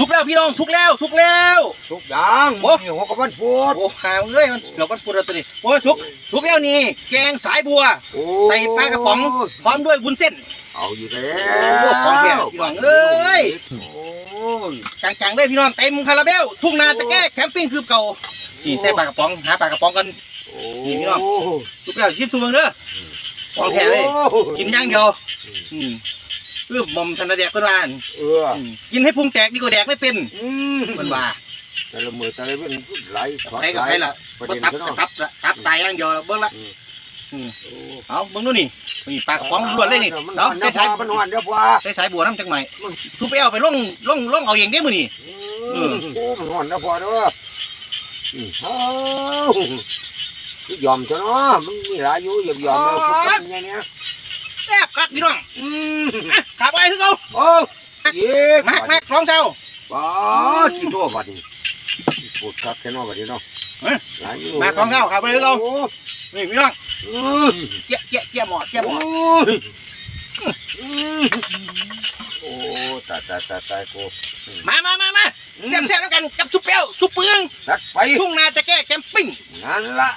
สุกแล้วพี่น้องสุกแล้วสุกแล้วทุกอย่างโอ้นี่หัวกระมันพูดโอ้หางเลยมันเกือบมันปุระตัวนี้โอ้ยสุกสุกแล้วนี่ แกงสายบัวโอ้ใส่ปลากระป๋องพร้อมด้วยวุ้นเส้น เอาอยู่แล้โอ้วของแท้พี่น้องเอ้ยโอ้ยจังๆเลยพี่น้องเต็มคาราเบลทุ่งนาตะแก้แคมปิ้งคือเก่านี่ใส่ปลากระป๋องหาปลากระป๋องกันนี่พี่น้องสุกแล้วชิมสูเมืองเด้อของแท้เลยโอ้กินอย่างเดียวอืม เพื่อมอมธนเดกเพิ่นว่าอั่นเอออืมกินให้พุงแตกดีกว่าแดกไม่เป็นอืมเพิ่นว่าแต่ละมือแต่ละเว้นไหลขอใครกับใครล่ะประบ่เด็นตับก็กเนาะระตับละตับตายอย่างเดียวละเบิ่งละโอ้เอาเบิ่งดูนี่นี่ปลากระป๋องล้วนเลยนี่มันเอาหวานใส่นะสายพ่อมันหวานเด้อพ่อใส่สายบัวน้ำจังไหมสุไปเอาไปล่องล่องล่องเอาเองได้มื้อนี่ เออ โอ้มันหวานนะพ่อเด้ออืมเอ้าคือยอมเถอะเนาะมันมีหลายอยู่อย่ายอมเลยพวกมันเนี่ยเนี่ย แซ่บคักพี่น้องอืมอะขาไปคือเก่าโอ้เย้มากมากลองเจ้าว้าที่ตัวบัดนี้ปวดคักแค่นอบัดนี้เนาะเอ้ย หลายอยู่มาของเก่าขาไปคือเก่าโอ้นี่พี่น้องอืมเจี๊ยะเจี๊ยะเจี๊ยะหมอเจี๊ยะหมอโอ้ยอืมโอ้ตายตายตายตายกูมามามามาแซ่บแซ่บๆแล้วกันกับซุปเปรี้ยวซุปเปลืองนัดไปทุ่งนาจะแก้แคมปิ้งนั่นละ